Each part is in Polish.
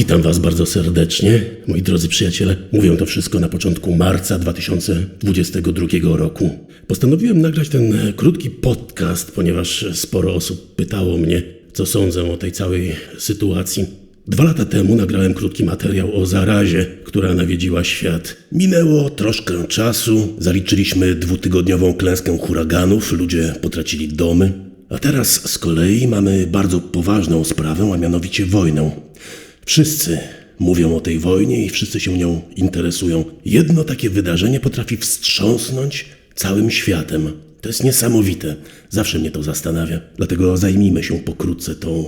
Witam Was bardzo serdecznie, moi drodzy przyjaciele. Mówię to wszystko na początku marca 2022 roku. Postanowiłem nagrać ten e, krótki podcast, ponieważ sporo osób pytało mnie, co sądzę o tej całej sytuacji. Dwa lata temu nagrałem krótki materiał o zarazie, która nawiedziła świat. Minęło troszkę czasu, zaliczyliśmy dwutygodniową klęskę huraganów, ludzie potracili domy. A teraz z kolei mamy bardzo poważną sprawę, a mianowicie wojnę. Wszyscy mówią o tej wojnie i wszyscy się nią interesują. Jedno takie wydarzenie potrafi wstrząsnąć całym światem. To jest niesamowite. Zawsze mnie to zastanawia. Dlatego zajmijmy się pokrótce tą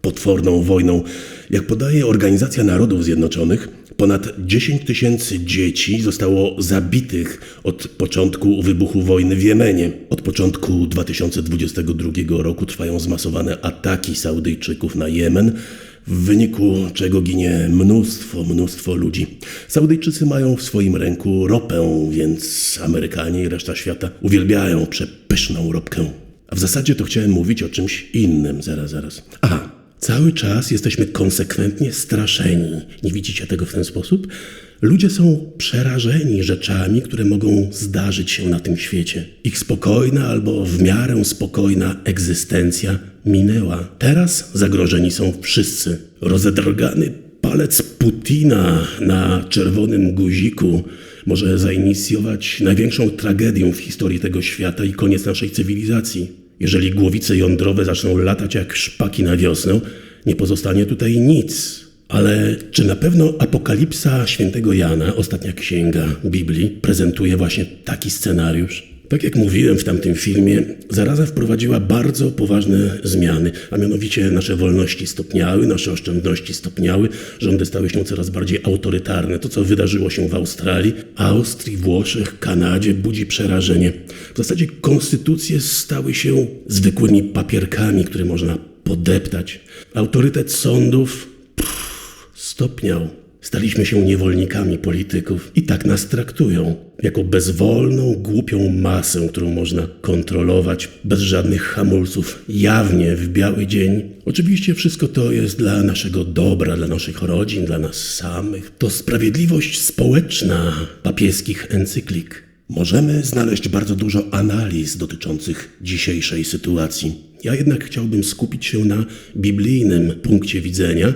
potworną wojną. Jak podaje Organizacja Narodów Zjednoczonych, ponad 10 tysięcy dzieci zostało zabitych od początku wybuchu wojny w Jemenie. Od początku 2022 roku trwają zmasowane ataki Saudyjczyków na Jemen, w wyniku czego ginie mnóstwo, mnóstwo ludzi. Saudyjczycy mają w swoim ręku ropę, więc Amerykanie i reszta świata uwielbiają przepyszną ropkę. A w zasadzie to chciałem mówić o czymś innym, zaraz, zaraz. Aha, cały czas jesteśmy konsekwentnie straszeni. Nie widzicie tego w ten sposób? Ludzie są przerażeni rzeczami, które mogą zdarzyć się na tym świecie. Ich spokojna albo w miarę spokojna egzystencja minęła. Teraz zagrożeni są wszyscy. Rozedrgany palec Putina na czerwonym guziku może zainicjować największą tragedię w historii tego świata i koniec naszej cywilizacji. Jeżeli głowice jądrowe zaczną latać jak szpaki na wiosnę, nie pozostanie tutaj nic. Ale czy na pewno Apokalipsa świętego Jana, ostatnia księga Biblii, prezentuje właśnie taki scenariusz? Tak jak mówiłem w tamtym filmie, zaraza wprowadziła bardzo poważne zmiany, a mianowicie nasze wolności stopniały, nasze oszczędności stopniały, rządy stały się coraz bardziej autorytarne. To, co wydarzyło się w Australii, Austrii, Włoszech, Kanadzie, budzi przerażenie. W zasadzie konstytucje stały się zwykłymi papierkami, które można podeptać. Autorytet sądów pff, stopniał. Staliśmy się niewolnikami polityków i tak nas traktują. Jako bezwolną, głupią masę, którą można kontrolować bez żadnych hamulców, jawnie w biały dzień. Oczywiście wszystko to jest dla naszego dobra, dla naszych rodzin, dla nas samych. To sprawiedliwość społeczna papieskich encyklik. Możemy znaleźć bardzo dużo analiz dotyczących dzisiejszej sytuacji. Ja jednak chciałbym skupić się na biblijnym punkcie widzenia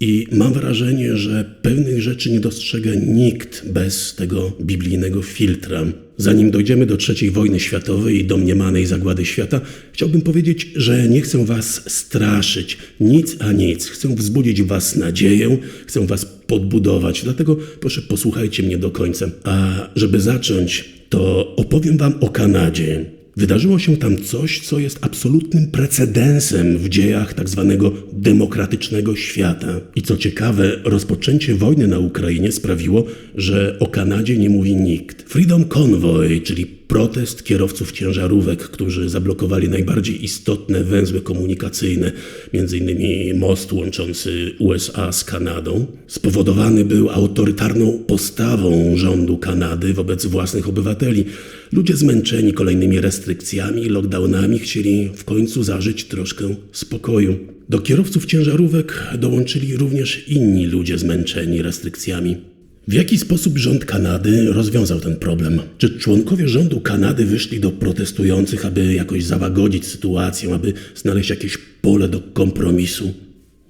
i mam wrażenie, że pewnych rzeczy nie dostrzega nikt bez tego biblijnego filtra. Zanim dojdziemy do III wojny światowej i domniemanej zagłady świata, chciałbym powiedzieć, że nie chcę was straszyć, nic a nic. Chcę wzbudzić was nadzieję, chcę was podbudować. Dlatego proszę posłuchajcie mnie do końca. A żeby zacząć, to opowiem wam o Kanadzie. Wydarzyło się tam coś, co jest absolutnym precedensem w dziejach tak zwanego demokratycznego świata. I co ciekawe, rozpoczęcie wojny na Ukrainie sprawiło, że o Kanadzie nie mówi nikt. Freedom Convoy, czyli protest kierowców ciężarówek, którzy zablokowali najbardziej istotne węzły komunikacyjne, m.in. most łączący USA z Kanadą, spowodowany był autorytarną postawą rządu Kanady wobec własnych obywateli. Ludzie zmęczeni kolejnymi restrykcjami i lockdownami chcieli w końcu zażyć troszkę spokoju. Do kierowców ciężarówek dołączyli również inni ludzie zmęczeni restrykcjami. W jaki sposób rząd Kanady rozwiązał ten problem? Czy członkowie rządu Kanady wyszli do protestujących, aby jakoś załagodzić sytuację, aby znaleźć jakieś pole do kompromisu?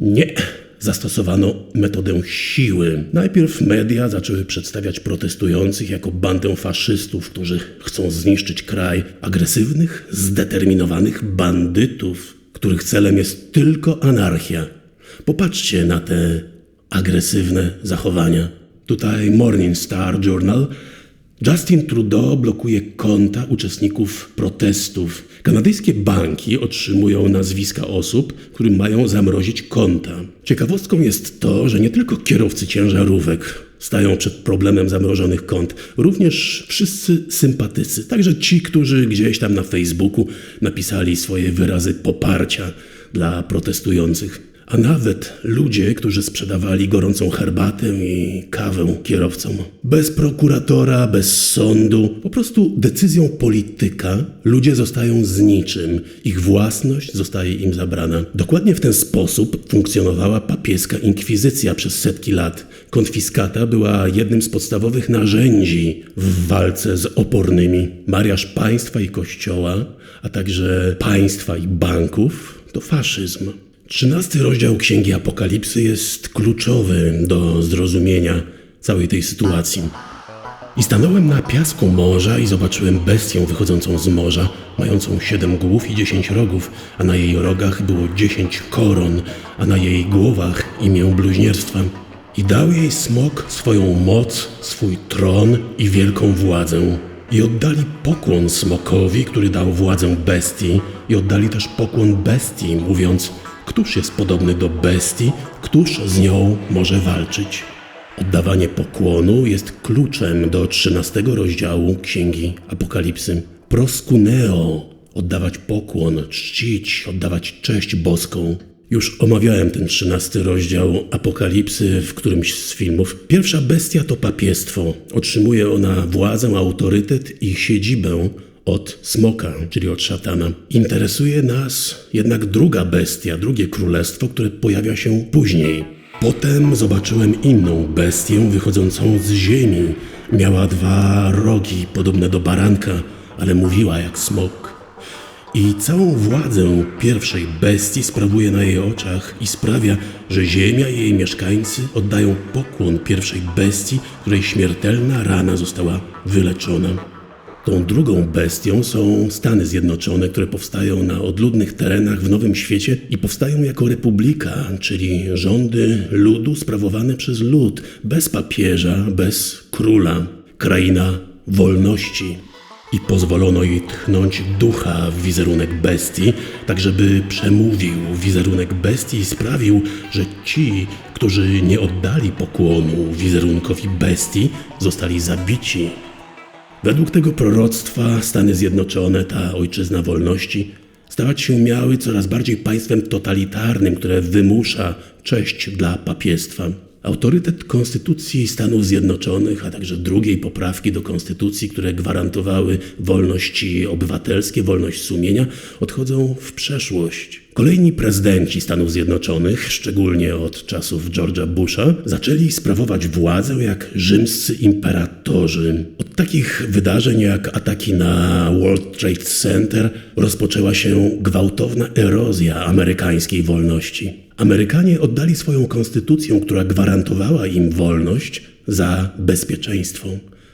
Nie. Zastosowano metodę siły. Najpierw media zaczęły przedstawiać protestujących jako bandę faszystów, którzy chcą zniszczyć kraj, agresywnych, zdeterminowanych bandytów, których celem jest tylko anarchia. Popatrzcie na te agresywne zachowania. Tutaj Morning Star Journal. Justin Trudeau blokuje konta uczestników protestów. Kanadyjskie banki otrzymują nazwiska osób, którym mają zamrozić konta. Ciekawostką jest to, że nie tylko kierowcy ciężarówek stają przed problemem zamrożonych kont, również wszyscy sympatycy, także ci, którzy gdzieś tam na Facebooku napisali swoje wyrazy poparcia dla protestujących. A nawet ludzie, którzy sprzedawali gorącą herbatę i kawę kierowcom. Bez prokuratora, bez sądu, po prostu decyzją polityka ludzie zostają z niczym. Ich własność zostaje im zabrana. Dokładnie w ten sposób funkcjonowała papieska inkwizycja przez setki lat. Konfiskata była jednym z podstawowych narzędzi w walce z opornymi. Mariaż państwa i kościoła, a także państwa i banków to faszyzm. Trzynasty rozdział Księgi Apokalipsy jest kluczowy do zrozumienia całej tej sytuacji. I stanąłem na piasku morza i zobaczyłem bestię wychodzącą z morza, mającą siedem głów i dziesięć rogów, a na jej rogach było dziesięć koron, a na jej głowach imię bluźnierstwa. I dał jej smok swoją moc, swój tron i wielką władzę. I oddali pokłon smokowi, który dał władzę bestii, i oddali też pokłon bestii, mówiąc: Któż jest podobny do bestii, któż z nią może walczyć? Oddawanie pokłonu jest kluczem do 13 rozdziału Księgi Apokalipsy. Proskuneo oddawać pokłon, czcić, oddawać cześć boską. Już omawiałem ten 13 rozdział Apokalipsy w którymś z filmów. Pierwsza bestia to papiestwo. Otrzymuje ona władzę, autorytet i siedzibę od smoka, czyli od szatana. Interesuje nas jednak druga bestia, drugie królestwo, które pojawia się później. Potem zobaczyłem inną bestię wychodzącą z ziemi. Miała dwa rogi, podobne do baranka, ale mówiła jak smok. I całą władzę pierwszej bestii sprawuje na jej oczach i sprawia, że ziemia i jej mieszkańcy oddają pokłon pierwszej bestii, której śmiertelna rana została wyleczona. Tą drugą bestią są Stany Zjednoczone, które powstają na odludnych terenach w Nowym Świecie i powstają jako republika, czyli rządy ludu sprawowane przez lud, bez papieża, bez króla. Kraina wolności. I pozwolono jej tchnąć ducha w wizerunek bestii, tak żeby przemówił wizerunek bestii i sprawił, że ci, którzy nie oddali pokłonu wizerunkowi bestii, zostali zabici. Według tego proroctwa Stany Zjednoczone, ta ojczyzna wolności, stawać się miały coraz bardziej państwem totalitarnym, które wymusza cześć dla papiestwa. Autorytet Konstytucji Stanów Zjednoczonych, a także drugiej poprawki do Konstytucji, które gwarantowały wolności obywatelskie, wolność sumienia, odchodzą w przeszłość. Kolejni prezydenci Stanów Zjednoczonych, szczególnie od czasów George'a Busha, zaczęli sprawować władzę jak rzymscy imperatorzy. Od takich wydarzeń jak ataki na World Trade Center rozpoczęła się gwałtowna erozja amerykańskiej wolności. Amerykanie oddali swoją konstytucję, która gwarantowała im wolność, za bezpieczeństwo.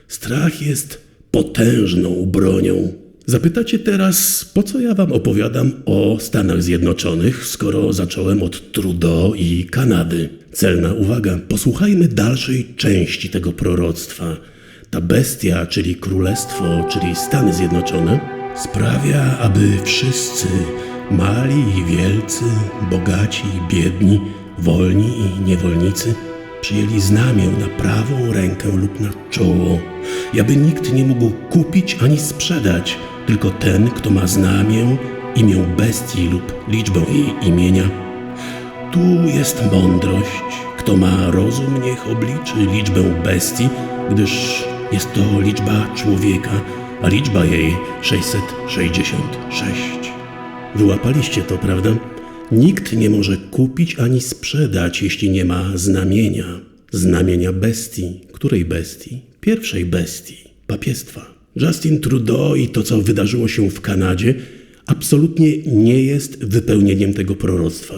Strach jest potężną bronią. Zapytacie teraz, po co ja wam opowiadam o Stanach Zjednoczonych, skoro zacząłem od Trudeau i Kanady. Celna uwaga, posłuchajmy dalszej części tego proroctwa. Ta bestia, czyli królestwo, czyli Stany Zjednoczone, sprawia, aby wszyscy, mali i wielcy, bogaci i biedni, wolni i niewolnicy, przyjęli znamię na prawą rękę lub na czoło, aby nikt nie mógł kupić ani sprzedać, tylko ten, kto ma znamię, imię bestii lub liczbę jej imienia. Tu jest mądrość. Kto ma rozum, niech obliczy liczbę bestii, gdyż jest to liczba człowieka, a liczba jej 666. Wyłapaliście to, prawda? Nikt nie może kupić ani sprzedać, jeśli nie ma znamienia. Znamienia bestii. Której bestii? Pierwszej bestii. Papiestwa. Justin Trudeau i to, co wydarzyło się w Kanadzie, absolutnie nie jest wypełnieniem tego proroctwa.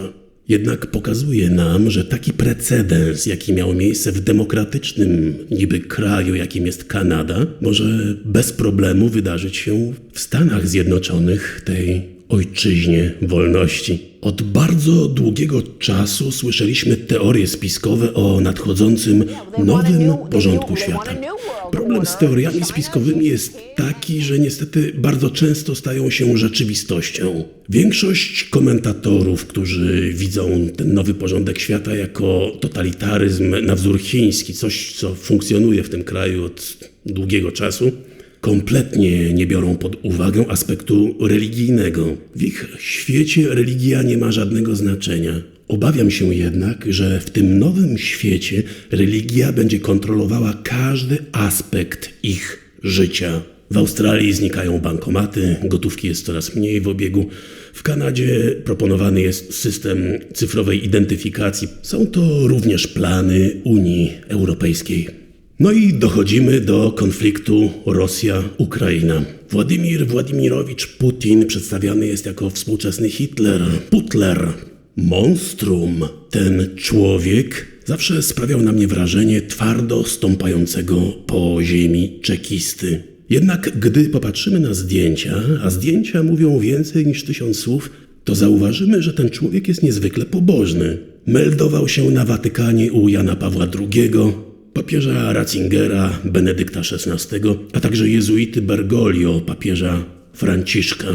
Jednak pokazuje nam, że taki precedens, jaki miał miejsce w demokratycznym niby kraju, jakim jest Kanada, może bez problemu wydarzyć się w Stanach Zjednoczonych, tej ojczyźnie wolności. Od bardzo długiego czasu słyszeliśmy teorie spiskowe o nadchodzącym nowym porządku świata. Problem z teoriami spiskowymi jest taki, że niestety bardzo często stają się rzeczywistością. Większość komentatorów, którzy widzą ten nowy porządek świata jako totalitaryzm na wzór chiński, coś co funkcjonuje w tym kraju od długiego czasu, kompletnie nie biorą pod uwagę aspektu religijnego. W ich świecie religia nie ma żadnego znaczenia. Obawiam się jednak, że w tym nowym świecie religia będzie kontrolowała każdy aspekt ich życia. W Australii znikają bankomaty, gotówki jest coraz mniej w obiegu. W Kanadzie proponowany jest system cyfrowej identyfikacji. Są to również plany Unii Europejskiej. No i dochodzimy do konfliktu Rosja-Ukraina. Władimir Władimirowicz Putin przedstawiany jest jako współczesny Hitler, Putler, monstrum. Ten człowiek zawsze sprawiał na mnie wrażenie twardo stąpającego po ziemi czekisty. Jednak gdy popatrzymy na zdjęcia, a zdjęcia mówią więcej niż tysiąc słów, to zauważymy, że ten człowiek jest niezwykle pobożny. Meldował się na Watykanie u Jana Pawła II, papieża Ratzingera, Benedykta XVI, a także jezuity Bergoglio, papieża Franciszka.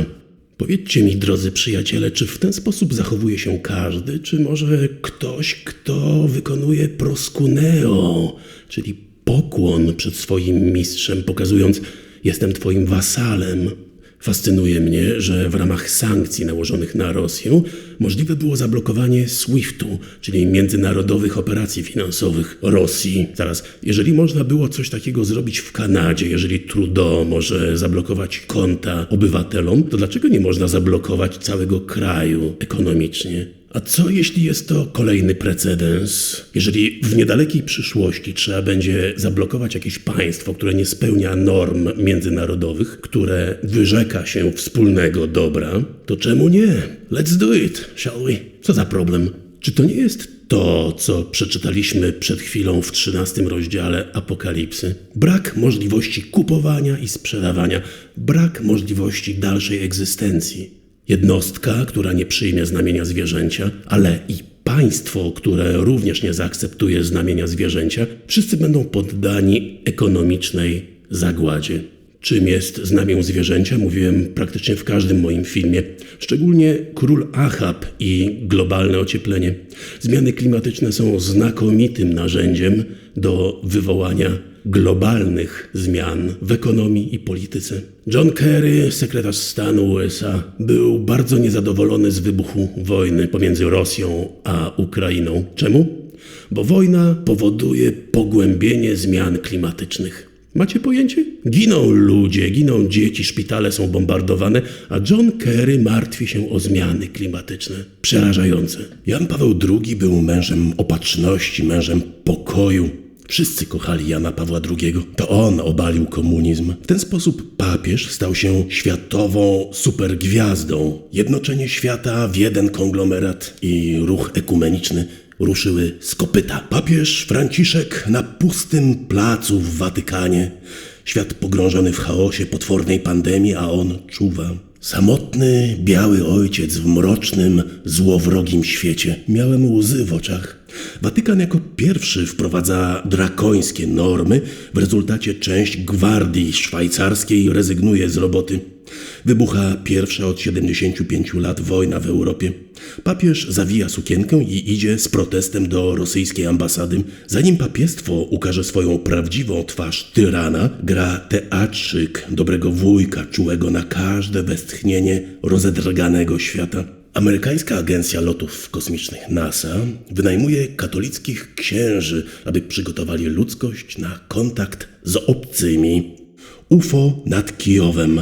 Powiedzcie mi, drodzy przyjaciele, czy w ten sposób zachowuje się każdy, czy może ktoś, kto wykonuje proskuneo, czyli pokłon przed swoim mistrzem, pokazując jestem twoim wasalem. Fascynuje mnie, że w ramach sankcji nałożonych na Rosję możliwe było zablokowanie SWIFT-u, czyli międzynarodowych operacji finansowych Rosji. Zaraz, jeżeli można było coś takiego zrobić w Kanadzie, jeżeli Trudeau może zablokować konta obywatelom, to dlaczego nie można zablokować całego kraju ekonomicznie? A co jeśli jest to kolejny precedens? Jeżeli w niedalekiej przyszłości trzeba będzie zablokować jakieś państwo, które nie spełnia norm międzynarodowych, które wyrzeka się wspólnego dobra, to czemu nie? Let's do it, shall we? Co za problem? Czy to nie jest to, co przeczytaliśmy przed chwilą w 13 rozdziale Apokalipsy? Brak możliwości kupowania i sprzedawania, brak możliwości dalszej egzystencji. Jednostka, która nie przyjmie znamienia zwierzęcia, ale i państwo, które również nie zaakceptuje znamienia zwierzęcia, wszyscy będą poddani ekonomicznej zagładzie. Czym jest znamię zwierzęcia? Mówiłem praktycznie w każdym moim filmie. Szczególnie król Achab i globalne ocieplenie. Zmiany klimatyczne są znakomitym narzędziem do wywołania globalnych zmian w ekonomii i polityce. John Kerry, sekretarz stanu USA, był bardzo niezadowolony z wybuchu wojny pomiędzy Rosją a Ukrainą. Czemu? Bo wojna powoduje pogłębienie zmian klimatycznych. Macie pojęcie? Giną ludzie, giną dzieci, szpitale są bombardowane, a John Kerry martwi się o zmiany klimatyczne. Przerażające. Jan Paweł II był mężem opatrzności, mężem pokoju. Wszyscy kochali Jana Pawła II. To on obalił komunizm. W ten sposób papież stał się światową supergwiazdą. Jednoczenie świata w jeden konglomerat i ruch ekumeniczny ruszyły z kopyta. Papież Franciszek na pustym placu w Watykanie. Świat pogrążony w chaosie potwornej pandemii, a on czuwa. Samotny, biały ojciec w mrocznym, złowrogim świecie. Miałem łzy w oczach. Watykan jako pierwszy wprowadza drakońskie normy, w rezultacie część gwardii szwajcarskiej rezygnuje z roboty. Wybucha pierwsza od 75 lat wojna w Europie. Papież zawija sukienkę i idzie z protestem do rosyjskiej ambasady. Zanim papiestwo ukaże swoją prawdziwą twarz tyrana, gra teatrzyk dobrego wujka, czułego na każde westchnienie rozedrganego świata. Amerykańska Agencja Lotów Kosmicznych NASA wynajmuje katolickich księży, aby przygotowali ludzkość na kontakt z obcymi. UFO nad Kijowem.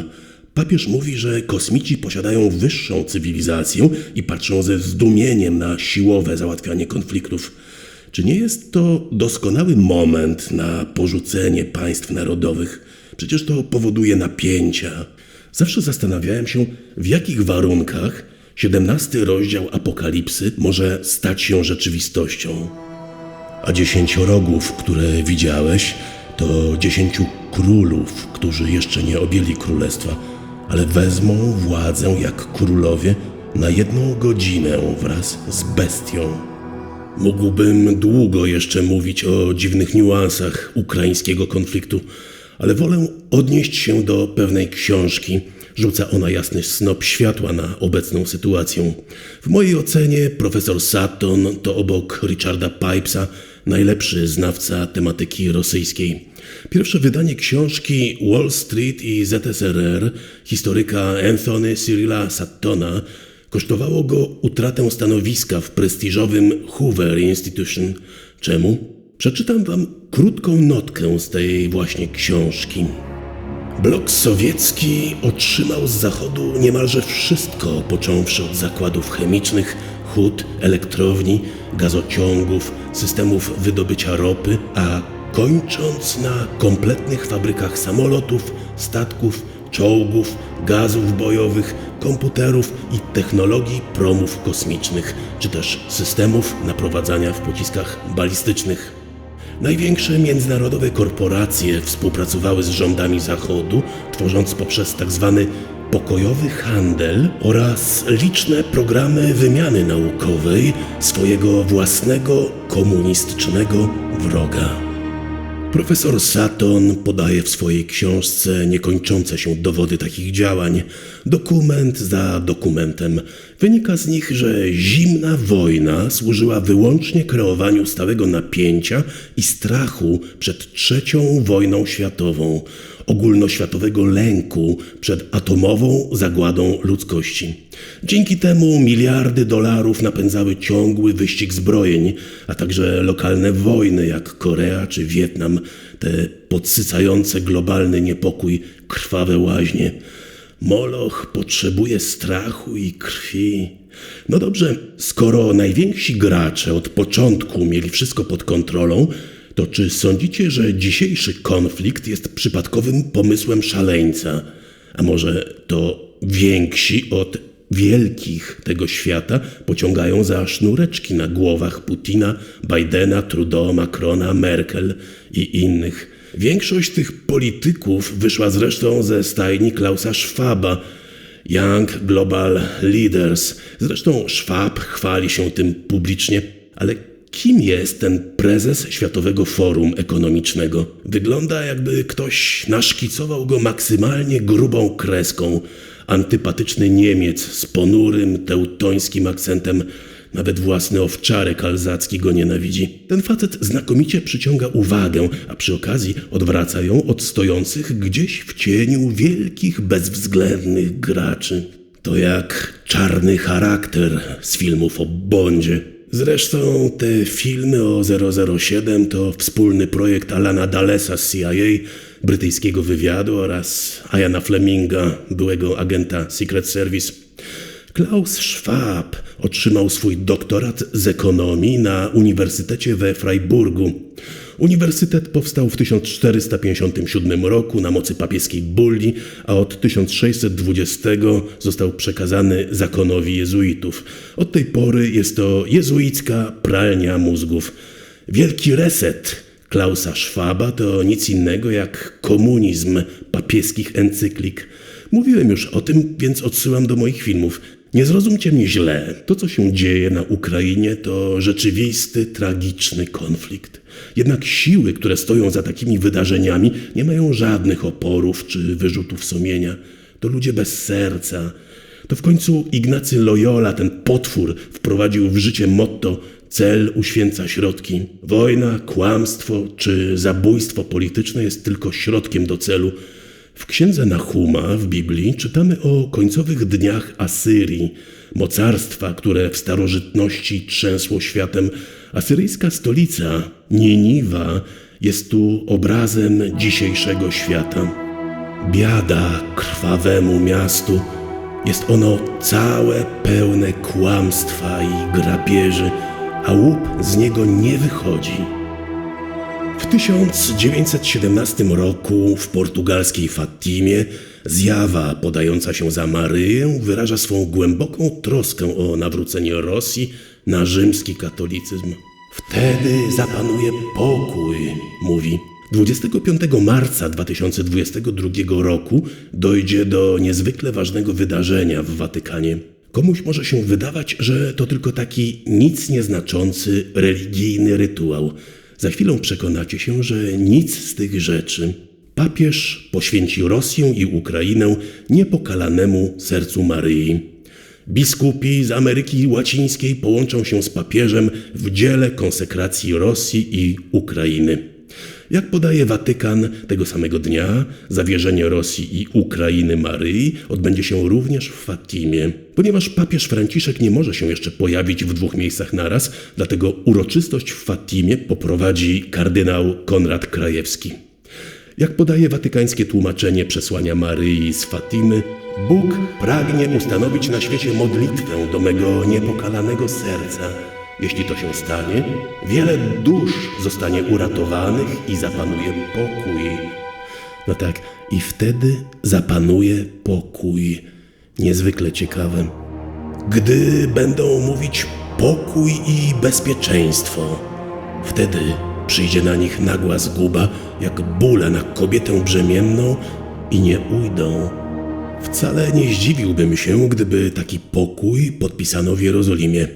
Papież mówi, że kosmici posiadają wyższą cywilizację i patrzą ze zdumieniem na siłowe załatwianie konfliktów. Czy nie jest to doskonały moment na porzucenie państw narodowych? Przecież to powoduje napięcia. Zawsze zastanawiałem się, w jakich warunkach 17 rozdział Apokalipsy może stać się rzeczywistością. A dziesięciorogów, które widziałeś, to dziesięciu królów, którzy jeszcze nie objęli królestwa, ale wezmą władzę jak królowie na jedną godzinę wraz z bestią. Mógłbym długo jeszcze mówić o dziwnych niuansach ukraińskiego konfliktu, ale wolę odnieść się do pewnej książki. Rzuca ona jasny snop światła na obecną sytuację. W mojej ocenie profesor Sutton to obok Richarda Pipesa najlepszy znawca tematyki rosyjskiej. Pierwsze wydanie książki Wall Street i ZSRR historyka Anthony Cyrilla Sattona Kosztowało go utratę stanowiska w prestiżowym Hoover Institution. Czemu? Przeczytam wam krótką notkę z tej właśnie książki. Blok sowiecki otrzymał z zachodu niemalże wszystko, począwszy od zakładów chemicznych, hut, elektrowni, gazociągów, systemów wydobycia ropy, a kończąc na kompletnych fabrykach samolotów, statków, czołgów, gazów bojowych, komputerów i technologii promów kosmicznych, czy też systemów naprowadzania w pociskach balistycznych. Największe międzynarodowe korporacje współpracowały z rządami Zachodu, tworząc poprzez tzw. pokojowy handel oraz liczne programy wymiany naukowej swojego własnego komunistycznego wroga. Profesor Saton podaje w swojej książce niekończące się dowody takich działań. Dokument za dokumentem. Wynika z nich, że zimna wojna służyła wyłącznie kreowaniu stałego napięcia i strachu przed trzecią wojną światową, ogólnoświatowego lęku przed atomową zagładą ludzkości. Dzięki temu miliardy dolarów napędzały ciągły wyścig zbrojeń, a także lokalne wojny jak Korea czy Wietnam, te podsycające globalny niepokój krwawe łaźnie. Moloch potrzebuje strachu i krwi. No dobrze, skoro najwięksi gracze od początku mieli wszystko pod kontrolą, to czy sądzicie, że dzisiejszy konflikt jest przypadkowym pomysłem szaleńca? A może to więksi od wielkich tego świata pociągają za sznureczki na głowach Putina, Bidena, Trudeau, Macrona, Merkel i innych? Większość tych polityków wyszła zresztą ze stajni Klausa Schwaba, Young Global Leaders. Zresztą Schwab chwali się tym publicznie, ale kim jest ten prezes Światowego Forum Ekonomicznego? Wygląda jakby ktoś naszkicował go maksymalnie grubą kreską. Antypatyczny Niemiec z ponurym, teutońskim akcentem nawet własny owczarek alzacki go nienawidzi. Ten facet znakomicie przyciąga uwagę, a przy okazji odwraca ją od stojących gdzieś w cieniu wielkich, bezwzględnych graczy. To jak czarny charakter z filmów o Bondzie. Zresztą te filmy o 007 to wspólny projekt Alana Dallesa z CIA, brytyjskiego wywiadu oraz Iana Fleminga, byłego agenta Secret Service. Klaus Schwab otrzymał swój doktorat z ekonomii na Uniwersytecie we Freiburgu. Uniwersytet powstał w 1457 roku na mocy papieskiej bulli, a od 1620 został przekazany zakonowi jezuitów. Od tej pory jest to jezuicka pralnia mózgów. Wielki reset Klausa Schwaba to nic innego jak komunizm papieskich encyklik. Mówiłem już o tym, więc odsyłam do moich filmów. Nie zrozumcie mnie źle. To, co się dzieje na Ukrainie, to rzeczywisty, tragiczny konflikt. Jednak siły, które stoją za takimi wydarzeniami, nie mają żadnych oporów czy wyrzutów sumienia. To ludzie bez serca. To w końcu Ignacy Loyola, ten potwór, wprowadził w życie motto cel uświęca środki. Wojna, kłamstwo czy zabójstwo polityczne jest tylko środkiem do celu. W księdze Nahuma w Biblii czytamy o końcowych dniach Asyrii, mocarstwa, które w starożytności trzęsło światem. Asyryjska stolica, Niniwa, jest tu obrazem dzisiejszego świata. Biada krwawemu miastu, jest ono całe pełne kłamstwa i grabieży, a łup z niego nie wychodzi. W 1917 roku w portugalskiej Fatimie zjawa podająca się za Maryję wyraża swą głęboką troskę o nawrócenie Rosji na rzymski katolicyzm. Wtedy zapanuje pokój, mówi. 25 marca 2022 roku dojdzie do niezwykle ważnego wydarzenia w Watykanie. Komuś może się wydawać, że to tylko taki nic nieznaczący religijny rytuał. Za chwilę przekonacie się, że nic z tych rzeczy. Papież poświęci Rosję i Ukrainę niepokalanemu sercu Maryi. Biskupi z Ameryki Łacińskiej połączą się z papieżem w dziele konsekracji Rosji i Ukrainy. Jak podaje Watykan, tego samego dnia zawierzenie Rosji i Ukrainy Maryi odbędzie się również w Fatimie. Ponieważ papież Franciszek nie może się jeszcze pojawić w dwóch miejscach naraz, dlatego uroczystość w Fatimie poprowadzi kardynał Konrad Krajewski. Jak podaje watykańskie tłumaczenie przesłania Maryi z Fatimy, Bóg pragnie ustanowić na świecie modlitwę do mego niepokalanego serca. Jeśli to się stanie, wiele dusz zostanie uratowanych i zapanuje pokój. No tak, i wtedy zapanuje pokój. Niezwykle ciekawe. Gdy będą mówić pokój i bezpieczeństwo, wtedy przyjdzie na nich nagła zguba, jak bóle na kobietę brzemienną i nie ujdą. Wcale nie zdziwiłbym się, gdyby taki pokój podpisano w Jerozolimie.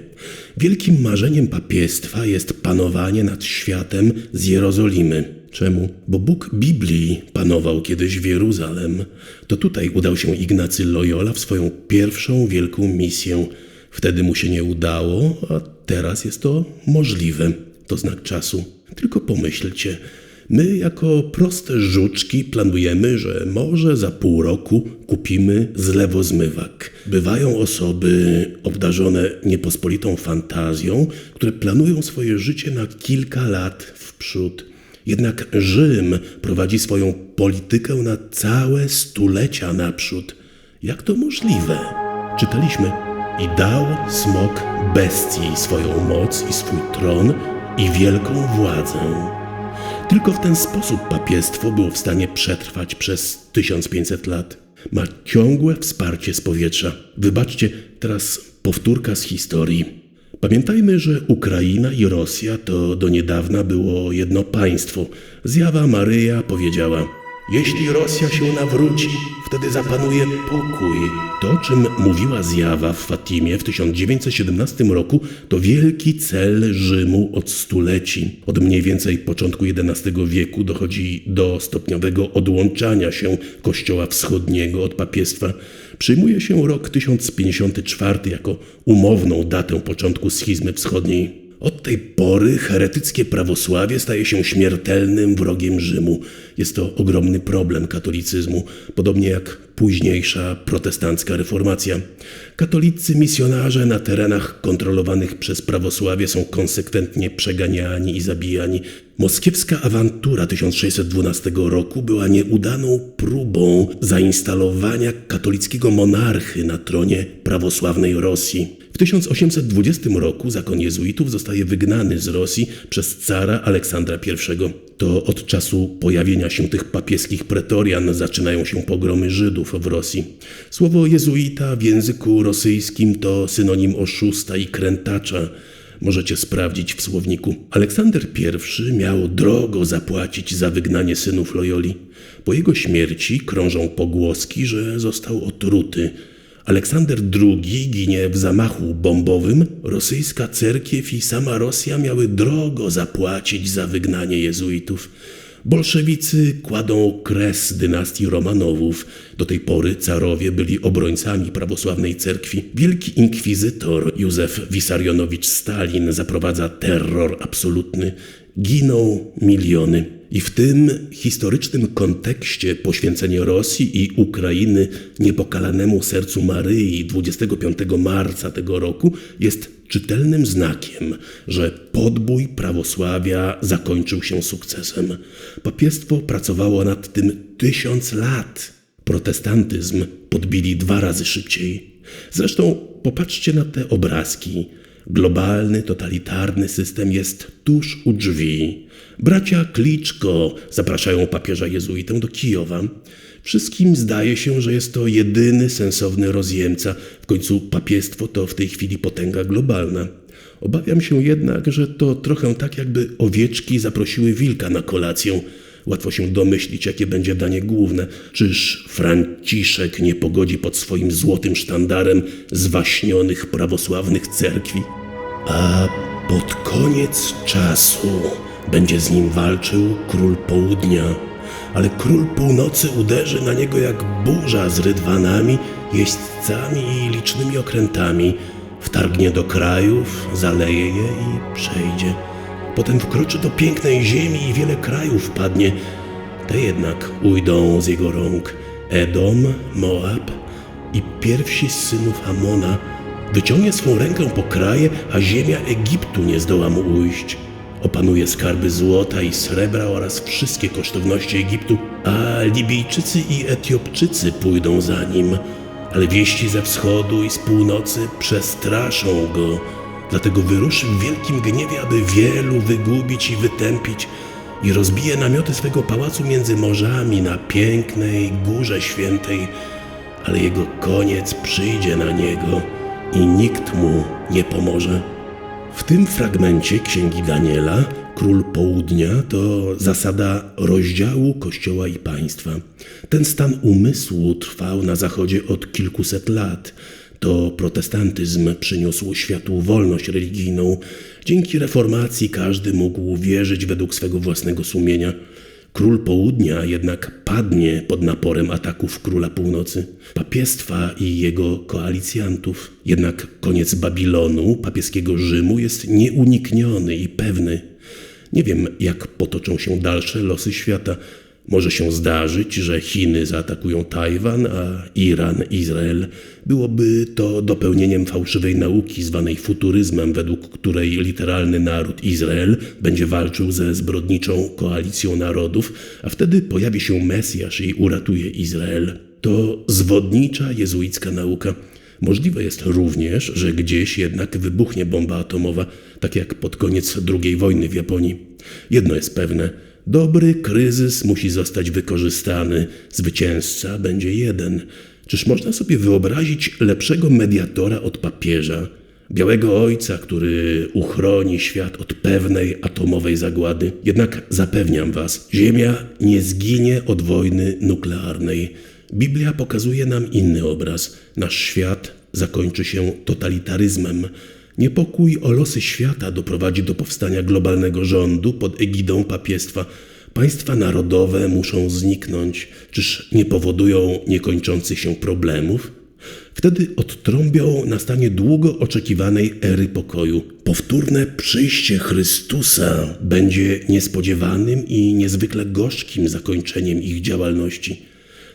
Wielkim marzeniem papiestwa jest panowanie nad światem z Jerozolimy. Czemu? Bo Bóg Biblii panował kiedyś w Jeruzalem. To tutaj udał się Ignacy Loyola w swoją pierwszą wielką misję. Wtedy mu się nie udało, a teraz jest to możliwe. To znak czasu. Tylko pomyślcie, My, jako proste żuczki, planujemy, że może za pół roku kupimy zlewozmywak. Bywają osoby obdarzone niepospolitą fantazją, które planują swoje życie na kilka lat w przód. Jednak Rzym prowadzi swoją politykę na całe stulecia naprzód. Jak to możliwe? Czytaliśmy. I dał smok bestii swoją moc i swój tron i wielką władzę. Tylko w ten sposób papiestwo było w stanie przetrwać przez 1500 lat. Ma ciągłe wsparcie z powietrza. Wybaczcie, teraz powtórka z historii. Pamiętajmy, że Ukraina i Rosja to do niedawna było jedno państwo. Zjawa Maryja powiedziała: Jeśli Rosja się nawróci, wtedy zapanuje pokój. To, czym mówiła zjawa w Fatimie w 1917 roku, to wielki cel Rzymu od stuleci. Od mniej więcej początku XI wieku dochodzi do stopniowego odłączania się Kościoła Wschodniego od papiestwa. Przyjmuje się rok 1054 jako umowną datę początku schizmy wschodniej. Od tej pory heretyckie prawosławie staje się śmiertelnym wrogiem Rzymu. Jest to ogromny problem katolicyzmu, podobnie jak późniejsza protestancka reformacja. Katolicy misjonarze na terenach kontrolowanych przez prawosławie są konsekwentnie przeganiani i zabijani. Moskiewska awantura 1612 roku była nieudaną próbą zainstalowania katolickiego monarchy na tronie prawosławnej Rosji. W 1820 roku zakon jezuitów zostaje wygnany z Rosji przez cara Aleksandra I. To od czasu pojawienia się tych papieskich pretorian zaczynają się pogromy Żydów w Rosji. Słowo jezuita w języku rosyjskim to synonim oszusta i krętacza. Możecie sprawdzić w słowniku. Aleksander I miał drogo zapłacić za wygnanie synów Loyoli. Po jego śmierci krążą pogłoski, że został otruty. Aleksander II ginie w zamachu bombowym. Rosyjska cerkiew i sama Rosja miały drogo zapłacić za wygnanie jezuitów. Bolszewicy kładą kres dynastii Romanowów. Do tej pory carowie byli obrońcami prawosławnej cerkwi. Wielki inkwizytor Józef Wisarionowicz Stalin zaprowadza terror absolutny. Giną miliony. I w tym historycznym kontekście poświęcenie Rosji i Ukrainy niepokalanemu sercu Maryi 25 marca tego roku jest czytelnym znakiem, że podbój prawosławia zakończył się sukcesem. Papiestwo pracowało nad tym tysiąc lat. Protestantyzm podbili dwa razy szybciej. Zresztą popatrzcie na te obrazki. Globalny, totalitarny system jest tuż u drzwi. Bracia Kliczko zapraszają papieża jezuitę do Kijowa. Wszystkim zdaje się, że jest to jedyny sensowny rozjemca. W końcu papiestwo to w tej chwili potęga globalna. Obawiam się jednak, że to trochę tak, jakby owieczki zaprosiły wilka na kolację. Łatwo się domyślić, jakie będzie danie główne. Czyż Franciszek nie pogodzi pod swoim złotym sztandarem zwaśnionych prawosławnych cerkwi? A pod koniec czasu będzie z nim walczył król południa, ale król północy uderzy na niego jak burza z rydwanami, jeźdźcami i licznymi okrętami. Wtargnie do krajów, zaleje je i przejdzie. Potem wkroczy do pięknej ziemi i wiele krajów padnie. Te jednak ujdą z jego rąk. Edom, Moab i pierwsi z synów Amona. Wyciągnie swą rękę po kraje, a ziemia Egiptu nie zdoła mu ujść. Opanuje skarby złota i srebra oraz wszystkie kosztowności Egiptu, a Libijczycy i Etiopczycy pójdą za nim. Ale wieści ze wschodu i z północy przestraszą go. Dlatego wyruszy w wielkim gniewie, aby wielu wygubić i wytępić i rozbije namioty swego pałacu między morzami na pięknej górze świętej, ale jego koniec przyjdzie na niego i nikt mu nie pomoże. W tym fragmencie Księgi Daniela Król Południa to zasada rozdziału Kościoła i państwa. Ten stan umysłu trwał na Zachodzie od kilkuset lat. To protestantyzm przyniósł światu wolność religijną. Dzięki reformacji każdy mógł wierzyć według swego własnego sumienia. Król Południa jednak padnie pod naporem ataków Króla Północy, papiestwa i jego koalicjantów. Jednak koniec Babilonu, papieskiego Rzymu jest nieunikniony i pewny. Nie wiem, jak potoczą się dalsze losy świata. Może się zdarzyć, że Chiny zaatakują Tajwan, a Iran Izrael. Byłoby to dopełnieniem fałszywej nauki zwanej futuryzmem, według której literalny naród Izrael będzie walczył ze zbrodniczą koalicją narodów, a wtedy pojawi się Mesjasz i uratuje Izrael. To zwodnicza jezuicka nauka. Możliwe jest również, że gdzieś jednak wybuchnie bomba atomowa, tak jak pod koniec II wojny w Japonii. Jedno jest pewne: dobry kryzys musi zostać wykorzystany, zwycięzca będzie jeden. Czyż można sobie wyobrazić lepszego mediatora od papieża? Białego Ojca, który uchroni świat od pewnej atomowej zagłady. Jednak zapewniam Was, Ziemia nie zginie od wojny nuklearnej. Biblia pokazuje nam inny obraz. Nasz świat zakończy się totalitaryzmem. Niepokój o losy świata doprowadzi do powstania globalnego rządu pod egidą papiestwa. Państwa narodowe muszą zniknąć. Czyż nie powodują niekończących się problemów? Wtedy odtrąbią nastanie długo oczekiwanej ery pokoju. Powtórne przyjście Chrystusa będzie niespodziewanym i niezwykle gorzkim zakończeniem ich działalności.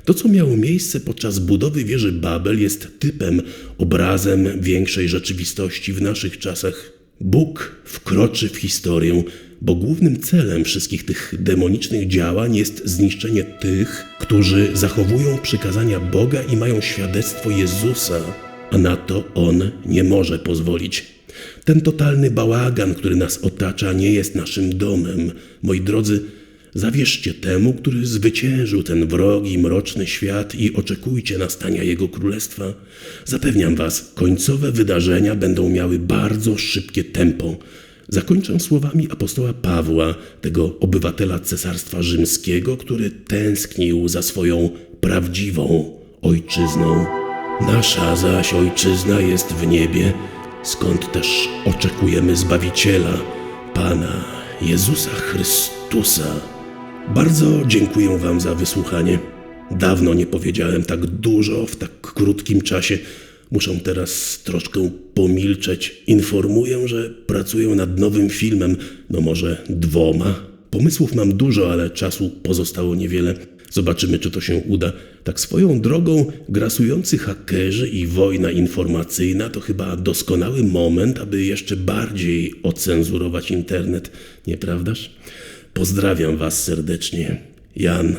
To, co miało miejsce podczas budowy wieży Babel, jest typem, obrazem większej rzeczywistości w naszych czasach. Bóg wkroczy w historię, bo głównym celem wszystkich tych demonicznych działań jest zniszczenie tych, którzy zachowują przykazania Boga i mają świadectwo Jezusa, a na to On nie może pozwolić. Ten totalny bałagan, który nas otacza, nie jest naszym domem. Moi drodzy, Zawierzcie temu, który zwyciężył ten wrogi, mroczny świat i oczekujcie nastania Jego Królestwa. Zapewniam Was, końcowe wydarzenia będą miały bardzo szybkie tempo. Zakończę słowami apostoła Pawła, tego obywatela Cesarstwa Rzymskiego, który tęsknił za swoją prawdziwą ojczyzną. Nasza zaś ojczyzna jest w niebie, skąd też oczekujemy Zbawiciela, Pana Jezusa Chrystusa. Bardzo dziękuję Wam za wysłuchanie. Dawno nie powiedziałem tak dużo w tak krótkim czasie. Muszę teraz troszkę pomilczeć. Informuję, że pracuję nad nowym filmem, no może dwoma. Pomysłów mam dużo, ale czasu pozostało niewiele. Zobaczymy, czy to się uda. Tak swoją drogą, grasujący hakerzy i wojna informacyjna to chyba doskonały moment, aby jeszcze bardziej ocenzurować internet, nieprawdaż? Pozdrawiam Was serdecznie. Jan